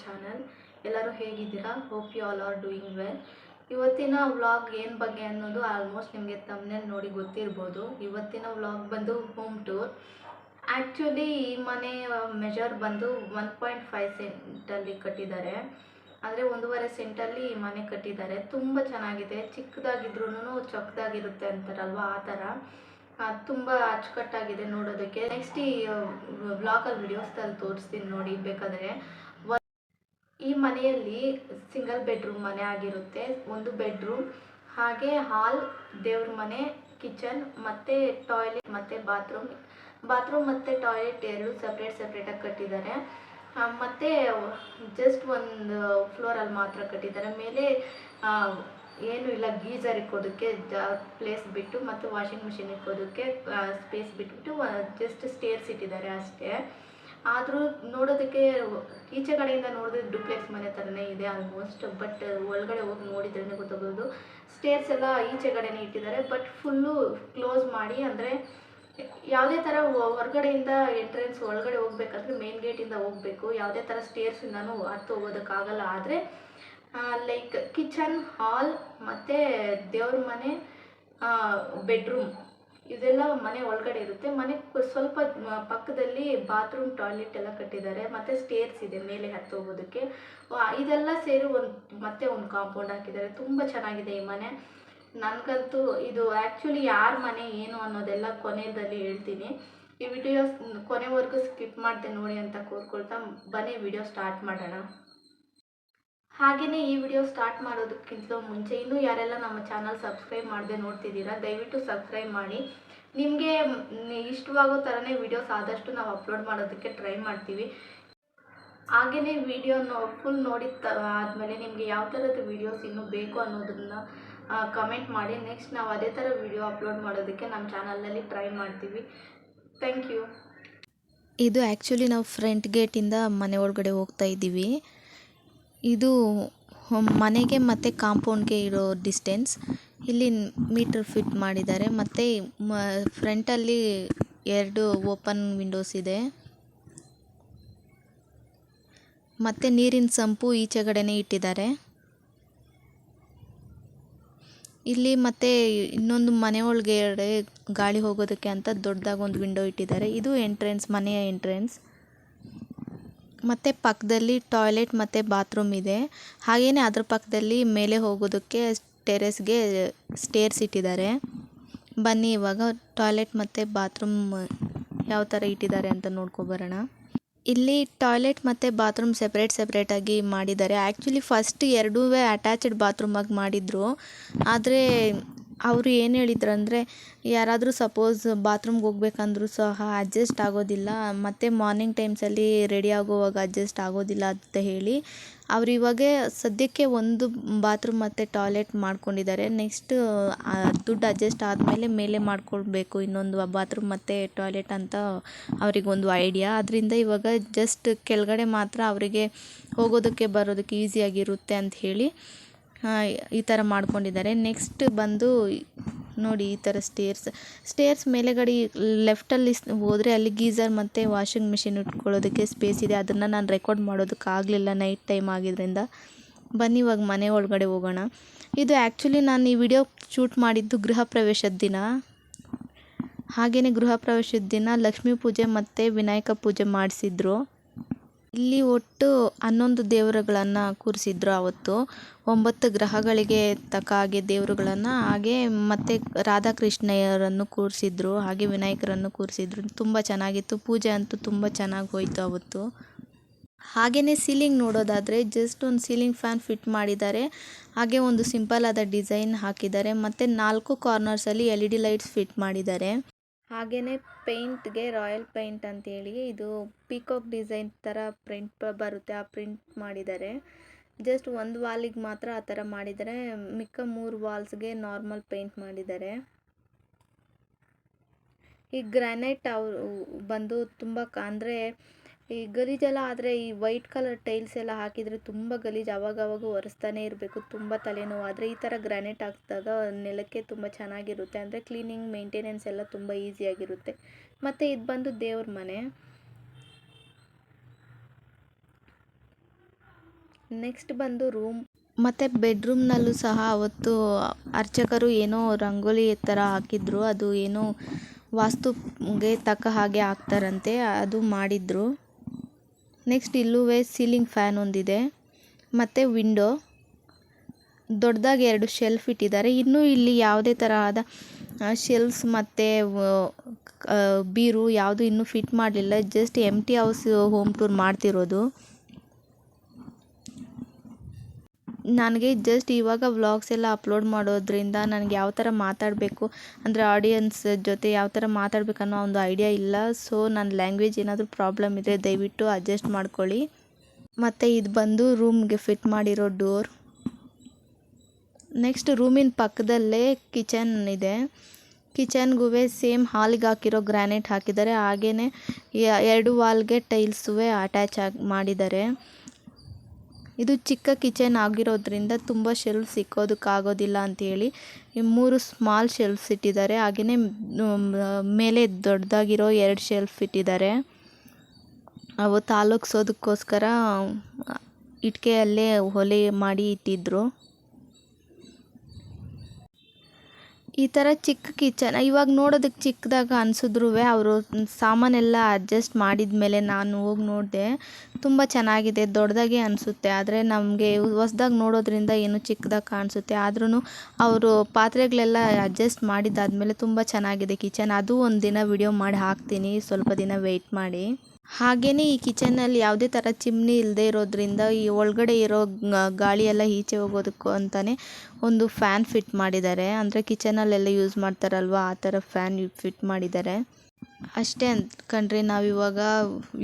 Channel ಎಲ್ಲರೂ ಹೇಗಿದ್ದೀರಾ? Hope you all are doing well ಇವತ್ತಿನ ವ್ಲಾಗ್ ಏನು ಬಗ್ಗೆ ಅನ್ನೋದು ಆಲ್ಮೋಸ್ಟ್ ನಿಮಗೆ ತಮ್ಮನೇಲಿ ನೋಡಿ ಗೊತ್ತಿರ್ಬೋದು. ಇವತ್ತಿನ ವ್ಲಾಗ್ ಬಂದು ಹೋಮ್ ಟೂರ್ ಆ್ಯಕ್ಚುಲಿ ಈ ಮನೆ ಮೆಜರ್ ಬಂದು ಒನ್ ಪಾಯಿಂಟ್ ಫೈವ್ ಸೆಂಟಲ್ಲಿ ಕಟ್ಟಿದ್ದಾರೆ. ಅಂದರೆ ಒಂದೂವರೆ ಸೆಂಟಲ್ಲಿ ಈ ಮನೆ ಕಟ್ಟಿದ್ದಾರೆ. ತುಂಬ ಚೆನ್ನಾಗಿದೆ. ಚಿಕ್ಕದಾಗಿದ್ರೂ ಚೊಕ್ಕದಾಗಿರುತ್ತೆ ಅಂತಾರಲ್ವ ಆ ಥರ. ತುಂಬ ಅಚ್ಚುಕಟ್ಟಾಗಿದೆ ನೋಡೋದಕ್ಕೆ. ನೆಕ್ಸ್ಟ್ ಈ ವ್ಲಾಗಲ್ಲಿ ವಿಡಿಯೋಸ್ದಲ್ಲಿ ತೋರಿಸ್ತೀನಿ ನೋಡಿ ಬೇಕಾದರೆ. ಈ ಮನೆಯಲ್ಲಿ ಸಿಂಗಲ್ ಬೆಡ್ರೂಮ್ ಮನೆ ಆಗಿರುತ್ತೆ. ಒಂದು ಬೆಡ್ರೂಮ್ ಹಾಗೆ ಹಾಲ್ ದೇವ್ರ ಮನೆ ಕಿಚನ್ ಮತ್ತು ಟಾಯ್ಲೆಟ್ ಮತ್ತು ಬಾತ್ರೂಮ್ ಬಾತ್ರೂಮ್ ಮತ್ತು ಟಾಯ್ಲೆಟ್ ಎರಡು ಸಪ್ರೇಟ್ ಸಪ್ರೇಟಾಗಿ ಕಟ್ಟಿದ್ದಾರೆ. ಮತ್ತು ಜಸ್ಟ್ ಒಂದು ಫ್ಲೋರಲ್ಲಿ ಮಾತ್ರ ಕಟ್ಟಿದ್ದಾರೆ. ಮೇಲೆ ಏನು ಇಲ್ಲ ಗೀಝರ್ ಇಕ್ಕೋದಕ್ಕೆ ಜ ಪ್ಲೇಸ್ ಬಿಟ್ಟು ಮತ್ತು ವಾಷಿಂಗ್ ಮಿಷಿನ್ ಇಕ್ಕೋದಕ್ಕೆ ಸ್ಪೇಸ್ ಬಿಟ್ಬಿಟ್ಟು ಜಸ್ಟ್ ಸ್ಟೇರ್ಸ್ ಇಟ್ಟಿದ್ದಾರೆ ಅಷ್ಟೇ. ಆದರೂ ನೋಡೋದಕ್ಕೆ, ಈಚೆ ಕಡೆಯಿಂದ ನೋಡಿದ್ರೆ ಡುಪ್ಲೆಕ್ಸ್ ಮನೆ ಥರನೇ ಇದೆ ಆಲ್ಮೋಸ್ಟ್ ಬಟ್ ಒಳಗಡೆ ಹೋಗಿ ನೋಡಿದ್ರೇ ಗೊತ್ತಾಗೋದು. ಸ್ಟೇರ್ಸ್ ಎಲ್ಲ ಈಚೆ ಕಡೆನೇ ಇಟ್ಟಿದ್ದಾರೆ ಬಟ್ ಫುಲ್ಲು ಕ್ಲೋಸ್ ಮಾಡಿ, ಅಂದರೆ ಯಾವುದೇ ಥರ ಹೊರಗಡೆಯಿಂದ ಎಂಟ್ರೆನ್ಸ್ ಒಳಗಡೆ ಹೋಗ್ಬೇಕಾದ್ರೆ ಮೇನ್ ಗೇಟಿಂದ ಹೋಗಬೇಕು. ಯಾವುದೇ ಥರ ಸ್ಟೇರ್ಸಿಂದನೂ ಹತ್ತು ಹೋಗೋದಕ್ಕಾಗಲ್ಲ. ಆದರೆ ಲೈಕ್ ಕಿಚನ್ ಹಾಲ್ ಮತ್ತು ದೇವ್ರ ಮನೆ ಬೆಡ್ರೂಮ್ ಇದೆಲ್ಲ ಮನೆ ಒಳಗಡೆ ಇರುತ್ತೆ. ಮನೆ ಸ್ವಲ್ಪ ಪಕ್ಕದಲ್ಲಿ ಬಾತ್ರೂಮ್ ಟಾಯ್ಲೆಟ್ ಎಲ್ಲ ಕಟ್ಟಿದ್ದಾರೆ. ಮತ್ತು ಸ್ಟೇರ್ಸ್ ಇದೆ ಮೇಲೆ ಹತ್ತು ಹೋಗೋದಕ್ಕೆ. ಇದೆಲ್ಲ ಸೇರಿ ಒಂದು ಮತ್ತೆ ಒಂದು ಕಾಂಪೌಂಡ್ ಹಾಕಿದ್ದಾರೆ. ತುಂಬ ಚೆನ್ನಾಗಿದೆ ಈ ಮನೆ. ನನಗಂತೂ ಇದು ಆ್ಯಕ್ಚುಲಿ ಯಾರ ಮನೆ ಏನು ಅನ್ನೋದೆಲ್ಲ ಕೊನೆಯಲ್ಲಿ ಹೇಳ್ತೀನಿ. ಈ ವಿಡಿಯೋಸ್ ಕೊನೆವರೆಗೂ ಸ್ಕಿಪ್ ಮಾಡಿದೆ ನೋಡಿ ಅಂತ ಕೋರ್ಕೊಳ್ತಾ ಬನ್ನಿ ವಿಡಿಯೋ ಸ್ಟಾರ್ಟ್ ಮಾಡೋಣ. ಹಾಗೆಯೇ ಈ ವಿಡಿಯೋ ಸ್ಟಾರ್ಟ್ ಮಾಡೋದಕ್ಕಿಂತ ಮುಂಚೆ ಇನ್ನೂ ಯಾರೆಲ್ಲ ನಮ್ಮ ಚಾನಲ್ ಸಬ್ಸ್ಕ್ರೈಬ್ ಮಾಡದೆ ನೋಡ್ತಿದ್ದೀರಾ, ದಯವಿಟ್ಟು ಸಬ್ಸ್ಕ್ರೈಬ್ ಮಾಡಿ. ನಿಮಗೆ ಇಷ್ಟವಾಗೋ ಥರನೇ ವಿಡಿಯೋಸ್ ಆದಷ್ಟು ನಾವು ಅಪ್ಲೋಡ್ ಮಾಡೋದಕ್ಕೆ ಟ್ರೈ ಮಾಡ್ತೀವಿ. ಹಾಗೆಯೇ ವಿಡಿಯೋ ಫುಲ್ ನೋಡಿದ ಆದಮೇಲೆ ನಿಮಗೆ ಯಾವ ಥರದ ವಿಡಿಯೋಸ್ ಇನ್ನೂ ಬೇಕು ಅನ್ನೋದನ್ನು ಕಮೆಂಟ್ ಮಾಡಿ. ನೆಕ್ಸ್ಟ್ ನಾವು ಅದೇ ಥರ ವಿಡಿಯೋ ಅಪ್ಲೋಡ್ ಮಾಡೋದಕ್ಕೆ ನಮ್ಮ ಚಾನಲಲ್ಲಿ ಟ್ರೈ ಮಾಡ್ತೀವಿ. ಥ್ಯಾಂಕ್ ಯು ಇದು ಆ್ಯಕ್ಚುಲಿ ನಾವು ಫ್ರಂಟ್ ಗೇಟಿಂದ ಮನೆ ಒಳಗಡೆ ಹೋಗ್ತಾ ಇದ್ದೀವಿ. ಇದು ಮನೆಗೆ ಮತ್ತು ಕಾಂಪೌಂಡ್ಗೆ ಇರೋ ಡಿಸ್ಟೆನ್ಸ್ ಇಲ್ಲಿ ಮೀಟರ್ ಫಿಟ್ ಮಾಡಿದ್ದಾರೆ. ಮತ್ತು ಮ ಫ್ರಂಟಲ್ಲಿ ಎರಡು ಓಪನ್ ವಿಂಡೋಸ್ ಇದೆ. ಮತ್ತು ನೀರಿನ ಸಂಪು ಈಚೆಗಡೆನೇ ಇಟ್ಟಿದ್ದಾರೆ. ಇಲ್ಲಿ ಮತ್ತೆ ಇನ್ನೊಂದು ಮನೆ ಒಳಗಡೆ ಗಾಳಿ ಹೋಗೋದಕ್ಕೆ ಅಂತ ದೊಡ್ಡದಾಗಿ ಒಂದು ವಿಂಡೋ ಇಟ್ಟಿದ್ದಾರೆ. ಇದು ಎಂಟ್ರೆನ್ಸ್ ಮನೆಯ ಎಂಟ್ರೆನ್ಸ್ ಮತ್ತೆ ಪಕ್ಕದಲ್ಲಿ ಟಾಯ್ಲೆಟ್ ಮತ್ತೆ ಬಾತ್ರೂಮ್ ಇದೆ. ಹಾಗೇನೇ ಅದರ ಪಕ್ಕದಲ್ಲಿ ಮೇಲೆ ಹೋಗೋದಕ್ಕೆ ಟೆರೆಸ್ಗೆ ಸ್ಟೇರ್ಸ್ ಇಟ್ಟಿದ್ದಾರೆ. ಬನ್ನಿ ಇವಾಗ ಟಾಯ್ಲೆಟ್ ಮತ್ತೆ ಬಾತ್ರೂಮ್ ಯಾವ ಥರ ಇಟ್ಟಿದ್ದಾರೆ ಅಂತ ನೋಡ್ಕೊಬರೋಣ ಇಲ್ಲಿ ಟಾಯ್ಲೆಟ್ ಮತ್ತು ಬಾತ್ರೂಮ್ ಸೆಪ್ರೇಟ್ ಸೆಪ್ರೇಟಾಗಿ ಮಾಡಿದ್ದಾರೆ. ಆ್ಯಕ್ಚುಲಿ ಫಸ್ಟ್ ಎರಡೂ ಅಟ್ಯಾಚ್ಡ್ ಬಾತ್ರೂಮಾಗಿ ಮಾಡಿದರು. ಆದರೆ ಅವರು ಏನು ಹೇಳಿದ್ರು ಅಂದರೆ, ಯಾರಾದರೂ ಸಪೋಸ್ ಬಾತ್ರೂಮ್ಗೆ ಹೋಗ್ಬೇಕಂದ್ರೂ ಸಹ ಅಡ್ಜಸ್ಟ್ ಆಗೋದಿಲ್ಲ. ಮತ್ತು ಮಾರ್ನಿಂಗ್ ಟೈಮ್ಸಲ್ಲಿ ರೆಡಿ ಆಗುವಾಗ ಅಡ್ಜಸ್ಟ್ ಆಗೋದಿಲ್ಲ ಅಂತ ಹೇಳಿ ಅವ್ರು ಇವಾಗ ಸದ್ಯಕ್ಕೆ ಒಂದು ಬಾತ್ರೂಮ್ ಮತ್ತು ಟಾಯ್ಲೆಟ್ ಮಾಡ್ಕೊಂಡಿದ್ದಾರೆ. ನೆಕ್ಸ್ಟ್ ದುಡ್ಡು ಅಡ್ಜಸ್ಟ್ ಆದಮೇಲೆ ಮೇಲೆ ಮಾಡ್ಕೊಳ್ಬೇಕು. ಇನ್ನೊಂದು ಬಾತ್ರೂಮ್ ಮತ್ತು ಟಾಯ್ಲೆಟ್ ಅಂತ ಅವರಿಗೊಂದು ಐಡಿಯಾ. ಅದರಿಂದ ಇವಾಗ ಜಸ್ಟ್ ಕೆಳಗಡೆ ಮಾತ್ರ ಅವರಿಗೆ ಹೋಗೋದಕ್ಕೆ ಬರೋದಕ್ಕೆ ಈಸಿಯಾಗಿರುತ್ತೆ ಅಂತ ಹೇಳಿ ಈ ಥರ ಮಾಡ್ಕೊಂಡಿದ್ದಾರೆ. ನೆಕ್ಸ್ಟ್ ಬಂದು ನೋಡಿ ಈ ಥರ ಸ್ಟೇರ್ಸ್ ಸ್ಟೇರ್ಸ್ ಮೇಲೆಗಡೆ ಲೆಫ್ಟಲ್ಲಿ ಹೋದರೆ ಅಲ್ಲಿ ಗೀಸರ್ ಮತ್ತು ವಾಷಿಂಗ್ ಮಿಷಿನ್ ಇಟ್ಕೊಳ್ಳೋದಕ್ಕೆ ಸ್ಪೇಸ್ ಇದೆ. ಅದನ್ನು ನಾನು ರೆಕಾರ್ಡ್ ಮಾಡೋದಕ್ಕಾಗಲಿಲ್ಲ ನೈಟ್ ಟೈಮ್ ಆಗಿದ್ದರಿಂದ ಬನ್ನಿ ಇವಾಗ ಮನೆ ಒಳಗಡೆ ಹೋಗೋಣ. ಇದು ಆ್ಯಕ್ಚುಲಿ ನಾನು ಈ ವಿಡಿಯೋ ಶೂಟ್ ಮಾಡಿದ್ದು ಗೃಹ ಪ್ರವೇಶದ ದಿನ. ಹಾಗೆಯೇ ಗೃಹ ಪ್ರವೇಶದ ದಿನ ಲಕ್ಷ್ಮೀ ಪೂಜೆ ಮತ್ತು ವಿನಾಯಕ ಪೂಜೆ ಮಾಡಿಸಿದ್ರು. ಇಲ್ಲಿ ಒಟ್ಟು ಹನ್ನೊಂದು ದೇವರುಗಳನ್ನು ಕೂರಿಸಿದ್ರು ಅವತ್ತು ಒಂಬತ್ತು ಗ್ರಹಗಳಿಗೆ ತಕ್ಕ ಹಾಗೆ ದೇವರುಗಳನ್ನು, ಹಾಗೆ ಮತ್ತು ರಾಧಾಕೃಷ್ಣಯ್ಯರನ್ನು ಕೂರಿಸಿದ್ರು, ಹಾಗೆ ವಿನಾಯಕರನ್ನು ಕೂರಿಸಿದ್ರು. ತುಂಬ ಚೆನ್ನಾಗಿತ್ತು. ಪೂಜೆ ಅಂತೂ ತುಂಬ ಚೆನ್ನಾಗಿ ಹೋಯಿತು ಅವತ್ತು ಹಾಗೆಯೇ ಸೀಲಿಂಗ್ ನೋಡೋದಾದರೆ ಜಸ್ಟ್ ಒಂದು ಸೀಲಿಂಗ್ ಫ್ಯಾನ್ ಫಿಟ್ ಮಾಡಿದ್ದಾರೆ. ಹಾಗೆ ಒಂದು ಸಿಂಪಲ್ ಆದ ಡಿಸೈನ್ ಹಾಕಿದ್ದಾರೆ. ಮತ್ತು ನಾಲ್ಕು ಕಾರ್ನರ್ಸಲ್ಲಿ L E D lights fit ಮಾಡಿದ್ದಾರೆ. ಹಾಗೆಯೇ ಪೇಂಟ್ಗೆ ರಾಯಲ್ ಪೇಂಟ್ ಅಂತೇಳಿ ಇದು ಪೀಕಾಕ್ ಡಿಸೈನ್ ಥರ ಪ್ರಿಂಟ್ ಬರುತ್ತೆ, ಆ ಪ್ರಿಂಟ್ ಮಾಡಿದ್ದಾರೆ. ಜಸ್ಟ್ ಒಂದು ವಾಲಿಗೆ ಮಾತ್ರ ಆ ಥರ ಮಾಡಿದ್ದಾರೆ. ಮಿಕ್ಕ ಮೂರು ವಾಲ್ಸ್ಗೆ ನಾರ್ಮಲ್ ಪೇಂಟ್ ಮಾಡಿದ್ದಾರೆ. ಈ ಗ್ರಾನೈಟ್ ಅವರು ಬಂದು ತುಂಬ, ಅಂದರೆ ಈ ಗಲೀಜೆಲ್ಲ ಆದರೆ ಈ ವೈಟ್ ಕಲರ್ ಟೈಲ್ಸ್ ಎಲ್ಲ ಹಾಕಿದರೆ ತುಂಬ ಗಲೀಜು ಅವಾಗವಾಗ ಒರೆಸ್ತಾನೆ ಇರಬೇಕು, ತುಂಬ ತಲೆನೋವು. ಆದರೆ ಈ ಥರ ಗ್ರಾನೈಟ್ ಹಾಕಿದಾಗ ನೆಲಕ್ಕೆ ತುಂಬ ಚೆನ್ನಾಗಿರುತ್ತೆ. ಅಂದರೆ ಕ್ಲೀನಿಂಗ್, ಮೇಂಟೆನೆನ್ಸ್ ಎಲ್ಲ ತುಂಬ ಈಸಿಯಾಗಿರುತ್ತೆ. ಮತ್ತು ಇದು ಬಂದು ದೇವ್ರ ಮನೆ. ನೆಕ್ಸ್ಟ್ ಬಂದು ರೂಮ್. ಮತ್ತು ಬೆಡ್ರೂಮ್ನಲ್ಲೂ ಸಹ ಅವತ್ತು ಅರ್ಚಕರು ಏನೋ ರಂಗೋಲಿ ಥರ ಹಾಕಿದ್ರು. ಅದು ಏನೋ ವಾಸ್ತುಗೆ ತಕ್ಕ ಹಾಗೆ ಹಾಕ್ತಾರಂತೆ. ಅದು ಮಾಡಿದ್ರು. ನೆಕ್ಸ್ಟ್ ಇಲ್ಲೂ ಸೀಲಿಂಗ್ ಫ್ಯಾನ್ ಒಂದಿದೆ. ಮತ್ತು ವಿಂಡೋ ದೊಡ್ಡದಾಗಿ ಎರಡು ಶೆಲ್ಫ್ ಇಟ್ಟಿದ್ದಾರೆ. ಇನ್ನೂ ಇಲ್ಲಿ ಯಾವುದೇ ತರಹದ ಶೆಲ್ಫ್ಸ್ ಮತ್ತು ಬೀರು ಯಾವುದು ಇನ್ನೂ ಫಿಟ್ ಮಾಡಲಿಲ್ಲ. Just empty house home tour ಮಾಡ್ತಿರೋದು. ನನಗೆ ಜಸ್ಟ್ ಇವಾಗ ವ್ಲಾಗ್ಸ್ ಎಲ್ಲ ಅಪ್ಲೋಡ್ ಮಾಡೋದ್ರಿಂದ ನನಗೆ ಯಾವ ಥರ ಮಾತಾಡಬೇಕು, ಅಂದರೆ ಆಡಿಯನ್ಸ್ ಜೊತೆ ಯಾವ ಥರ ಮಾತಾಡಬೇಕು ಅನ್ನೋ ಒಂದು ಐಡಿಯಾ ಇಲ್ಲ. ಸೊ ನನ್ನ ಲ್ಯಾಂಗ್ವೇಜ್ ಏನಾದರೂ ಪ್ರಾಬ್ಲಮ್ ಇದ್ದರೆ ದಯವಿಟ್ಟು ಅಡ್ಜಸ್ಟ್ ಮಾಡ್ಕೊಳ್ಳಿ. ಮತ್ತು ಇದು ಬಂದು ರೂಮ್ಗೆ ಫಿಟ್ ಮಾಡಿರೋ ಡೋರ್ ನೆಕ್ಸ್ಟ್ ರೂಮಿನ ಪಕ್ಕದಲ್ಲೇ ಕಿಚನ್ ಇದೆ. ಕಿಚನ್ಗೂ ಸೇಮ್ ಹಾಲಿಗೆ ಹಾಕಿರೋ ಗ್ರಾನೈಟ್ ಹಾಕಿದ್ದಾರೆ. ಹಾಗೆಯೇ ಎರಡು ವಾಲ್ಗೆ ಟೈಲ್ಸುವೆ ಅಟ್ಯಾಚ್ ಆಗಿ ಮಾಡಿದ್ದಾರೆ. ಇದು ಚಿಕ್ಕ ಕಿಚನ್ ಆಗಿರೋದ್ರಿಂದ ತುಂಬ ಶೆಲ್ಫ್ ಸಿಕ್ಕೋದಕ್ಕಾಗೋದಿಲ್ಲ ಅಂಥೇಳಿ ಮೂರು ಸ್ಮಾಲ್ ಶೆಲ್ಫ್ಸ್ ಇಟ್ಟಿದ್ದಾರೆ. ಹಾಗೆಯೇ ಮೇಲೆ ದೊಡ್ಡದಾಗಿರೋ ಎರಡು ಶೆಲ್ಫ್ ಇಟ್ಟಿದ್ದಾರೆ. ಅವು ತಾಲೂಕ್ಸೋದಕ್ಕೋಸ್ಕರ ಇಟ್ಟಿಗೆಯಲ್ಲೇ ಒಲೆ ಮಾಡಿ ಇಟ್ಟಿದ್ರು. ಈ ಥರ ಚಿಕ್ಕ ಕಿಚನ್, ಇವಾಗ ನೋಡೋದಕ್ಕೆ ಚಿಕ್ಕದಾಗ ಅನಿಸಿದ್ರು ಅವರು ಸಾಮಾನೆಲ್ಲ ಅಡ್ಜಸ್ಟ್ ಮಾಡಿದ ಮೇಲೆ ನಾನು ಹೋಗಿ ನೋಡಿದೆ ತುಂಬ ಚೆನ್ನಾಗಿದೆ, ದೊಡ್ಡದಾಗೆ ಅನಿಸುತ್ತೆ. ಆದರೆ ನಮಗೆ ಹೊಸ್ದಾಗಿ ನೋಡೋದ್ರಿಂದ ಏನು ಚಿಕ್ಕದಾಗಿ ಕಾಣಿಸುತ್ತೆ. ಆದ್ರೂ ಅವರು ಪಾತ್ರೆಗಳೆಲ್ಲ ಅಡ್ಜಸ್ಟ್ ಮಾಡಿದ್ದಾದಮೇಲೆ ತುಂಬ ಚೆನ್ನಾಗಿದೆ ಕಿಚನ್. ಅದು ಒಂದು ದಿನ ವಿಡಿಯೋ ಮಾಡಿ ಹಾಕ್ತೀನಿ. ಸ್ವಲ್ಪ ದಿನ ವೆಯ್ಟ್ ಮಾಡಿ. ಹಾಗೆಯೇ ಈ ಕಿಚನಲ್ಲಿ ಯಾವುದೇ ಥರ ಚಿಮ್ನಿ ಇಲ್ಲದೆ ಇರೋದ್ರಿಂದ ಈ ಒಳಗಡೆ ಇರೋ ಗಾಳಿ ಈಚೆ ಹೋಗೋದಕ್ಕೂ ಅಂತಲೇ ಒಂದು ಫ್ಯಾನ್ ಫಿಟ್ ಮಾಡಿದ್ದಾರೆ. ಅಂದರೆ ಕಿಚನಲ್ಲೆಲ್ಲ ಯೂಸ್ ಮಾಡ್ತಾರಲ್ವ? ಆ ಥರ ಫ್ಯಾನ್ ಫಿಟ್ ಮಾಡಿದ್ದಾರೆ. ಅಷ್ಟೇ ನಾವು ಈಗ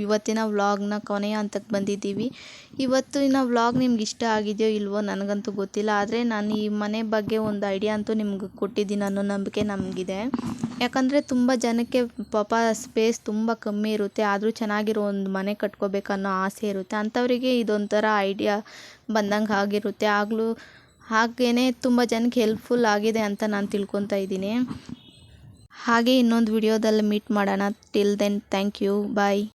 ಇವತ್ತಿನ ವ್ಲಾಗ್ನ ಕೊನೆಯ ಹಂತಕ್ಕೆ ಬಂದಿದ್ದೀವಿ. ಇವತ್ತಿನ ವ್ಲಾಗ್ ನಿಮ್ಗೆ ಇಷ್ಟ ಆಗಿದೆಯೋ ಇಲ್ವೋ ನನಗಂತೂ ಗೊತ್ತಿಲ್ಲ. ಆದರೆ ನಾನು ಈ ಮನೆ ಬಗ್ಗೆ ಒಂದು ಐಡಿಯಾ ಅಂತೂ ನಿಮ್ಗೆ ಕೊಟ್ಟಿದ್ದೀನಿ ಅನ್ನೋ ನಂಬಿಕೆ ನಮಗಿದೆ. ಯಾಕಂದರೆ ತುಂಬ ಜನಕ್ಕೆ ಪಾಪ ಸ್ಪೇಸ್ ತುಂಬ ಕಮ್ಮಿ ಇರುತ್ತೆ. ಆದರೂ ಚೆನ್ನಾಗಿರೋ ಒಂದು ಮನೆ ಕಟ್ಕೋಬೇಕನ್ನೋ ಆಸೆ ಇರುತ್ತೆ. ಅಂಥವರಿಗೆ ಇದೊಂಥರ ಐಡಿಯಾ ಬಂದಂಗೆ ಆಗಿರುತ್ತೆ. ಆಗಲೂ ಹಾಗೇ ತುಂಬ ಜನಕ್ಕೆ ಹೆಲ್ಪ್ಫುಲ್ ಆಗಿದೆ ಅಂತ ನಾನು ತಿಳ್ಕೊತಾ ಇದ್ದೀನಿ. ಹಾಗೆ ಇನ್ನೊಂದು ವಿಡಿಯೋದಲ್ಲಿ ಮೀಟ್ ಮಾಡೋಣ. Till then thank you bye